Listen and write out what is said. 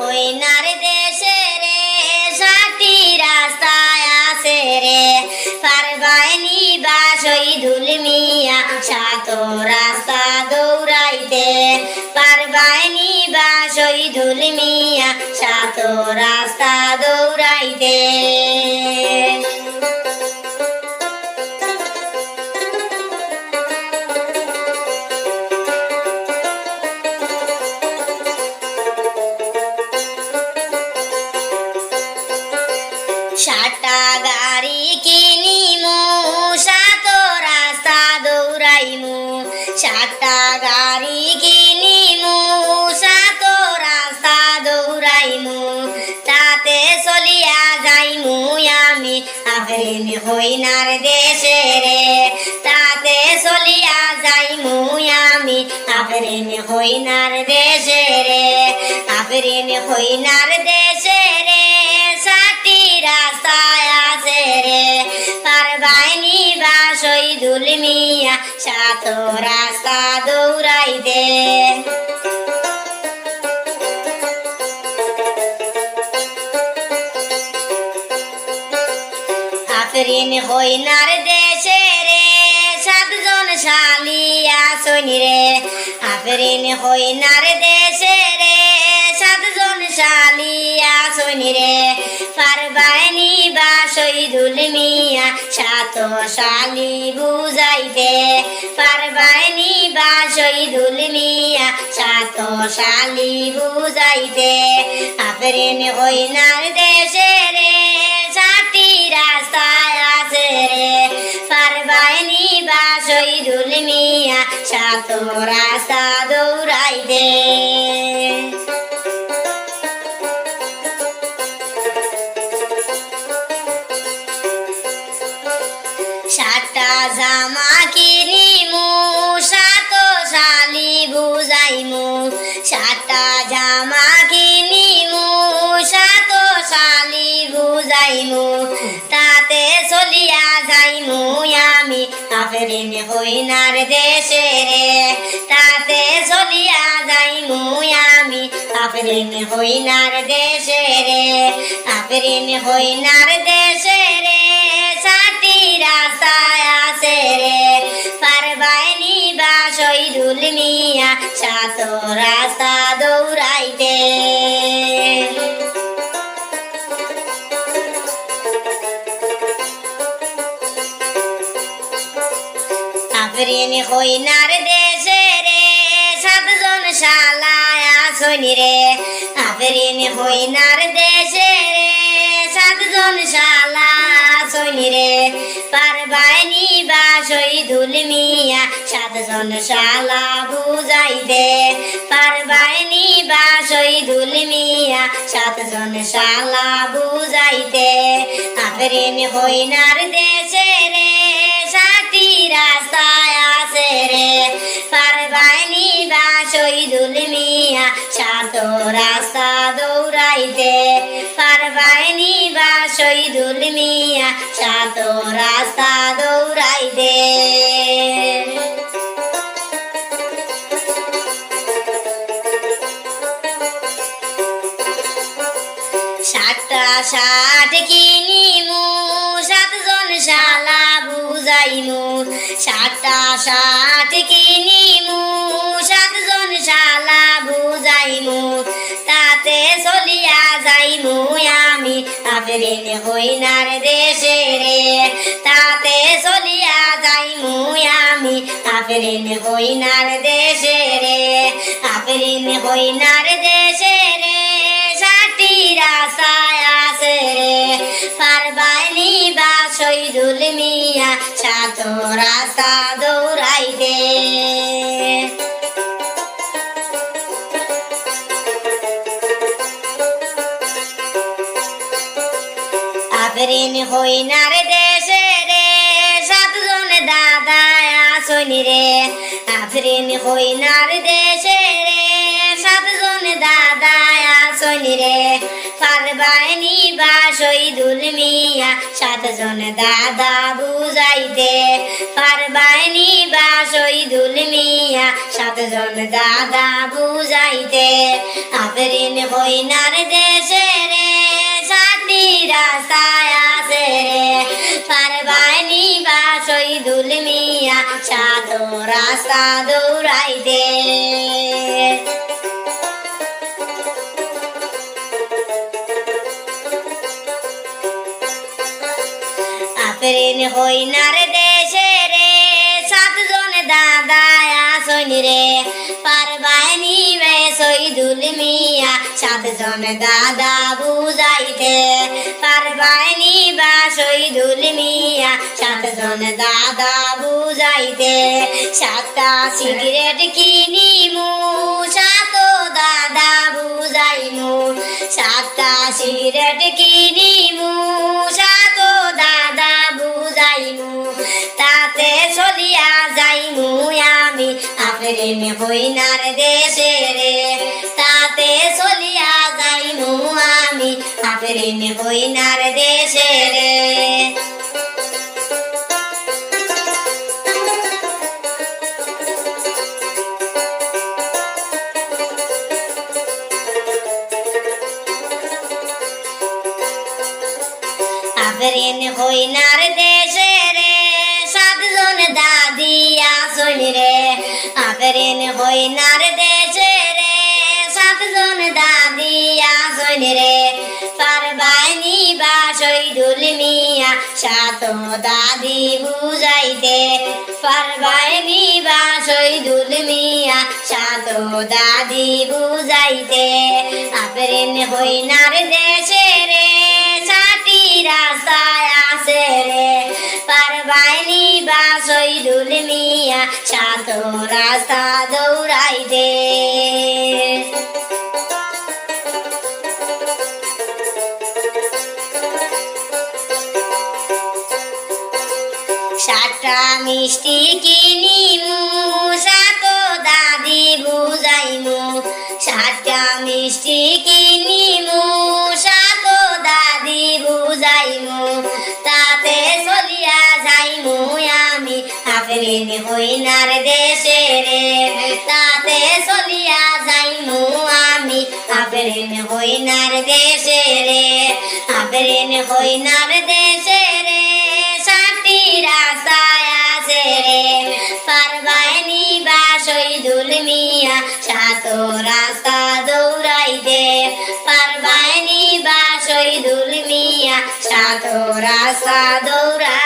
হইনার দেশে রে সাটি রাস্তায় আসে রে। পারবাইনি বাসই ধুলমিয়া, সাত রাস্তা দৌড়াইতে। পারবাইনি বাসই ধুলমিয়া, সাত রাস্তা দৌড়াইতে। সাতটা গাড়ি কিনিমু সাত রাস্তা দৌড়াইমু। সাতটা গাড়ি কিনিমু সাত রাস্তা দৌড়াইমু। তাতে চলিয়া যাইমু আমি আফরিন হইনার দেশে রে। তাতে চলিয়া যাইমু আমি আফরিন হইনার দেশে রে। আফরিন হইনার দেশে মিয়া সাত রাস্তা দৌড়াই দে আফরিন হইনার দেশে রে, সাতজন শালিয়া শনি রে। আফরিন হইনার দেশে বা শহীদুল মিয়া সাত শালি বুঝাইতে পারবাইনি বা শহীদুল মিয়া সাত শালি বুঝাইতে। আফরিন হইনার দেশে রে সাতটি রাস্তায় আছে রে। পারবাইনি বা শহীদুল মিয়া সাত রাস্তা আফরিন হইনার দেশে রে। তাতে চলিয়া যাইমু আমি। আফরিন হইনার দেশে রে। আফরিন হইনার দেশে রে। সাতটি রাস্তায় আছে রে। পারবাইনি বা শহীদুল মিয়া সাত রাস্তা দৌড়াইতে। আফরিন হইনার দেশে রে, সাতজন শালায় আসনি রে। আফরিন হইনার দেশে রে, সাতজন শালা আসনি রে। পারবাইনি বা শহীদুল মিয়া শালা বুঝাইতে পারবাইনি বা শহীদুল মিয়া শালা দেশে সাত রাস্তা দৌড়াইতে পারবাইনি বা শহীদুল মিয়া সাত রাস্তা দৌড়াইতে সাতটা ষাট কিনিমু, সাতজন শালা বুঝাইমু। সাতটা ষাট কিনিমু আফরিন হইনার দেশে রে, তাতে চলিয়া যাইমু আমি। আফরিন হইনার দেশে রে আফরিন হইনার দেশে রে সাতটি রাস্তায় আছে রে। পারবাইনি বা শহীদুল মিয়া, সাত রাস্তা দৌড়াইতে। আফরিন হইনার দেশে রে, সাতজন দাদা আসনি রে। আফরিন হইনার দেশে রে, সাতজন দাদা আসনি রে। পারবাইনি বা শহীদুল মিয়া, সাতজন দাদা বুঝাইতে। পারবাইনি বা শহীদুল মিয়া, সাতজন দাদা বুঝাইতে। আফরিন হইনার দেশে রে সাতটি রাস্তায় আছে রে পারবাইনি বা শহীদুল মিয়া সাত রাস্তা দৌড়াইতে। আফরিন হইনার দেশে রে, সাতজন দাদা আসনি রে শহীদুল মিয়া সাতজন দাদা বুঝাইতে পারবাইনি বা শহীদুল মিয়া সাতজন দাদা বুঝাইতে। সাতটা সিগারেট কিনিমু, সাত দাদা বুঝাইমু। সাতটা সিগারেট কিনিমু, সাত দাদা বুঝাইমু। তাতে চলিয়া আফরিন হইনার দেশে রে, তাতে চলিয়া যাইমু আমি। আফরিন হইনার দেশে রে। আফরিন হইনার দেশে রে, সাতজন দাদি আসন রে। আফরিন হইনার দেশে রে, সাতজন দাদি আসন রে। পারবাইনি বা শহীদুল মিয়া সাত দাদি বুঝাইতে। পারবাইনি বা শহীদুল মিয়া সাত দাদি বুঝাইতে। আফরিন হইনার দেশে রে সাটি রাস্তায় আছে রে। পারবাইনি বা শহীদুল সাত রাস্তা দৌড়াইতে সাতটা মিষ্টি কিনিমু সাত দাদি বুঝাইমু। সাতটা মিষ্টি আফরিন হইনার দেশে রে তাতে চলিয়া যাইমু আমি। হইনার দেশে রে হইনার দেশে রে রাস্তায় আছে রে। বা শহীদুল মিয়া সাত রাস্তা দৌড়াইতে। শহীদুল মিয়া সাত রাস্তা দৌড়াই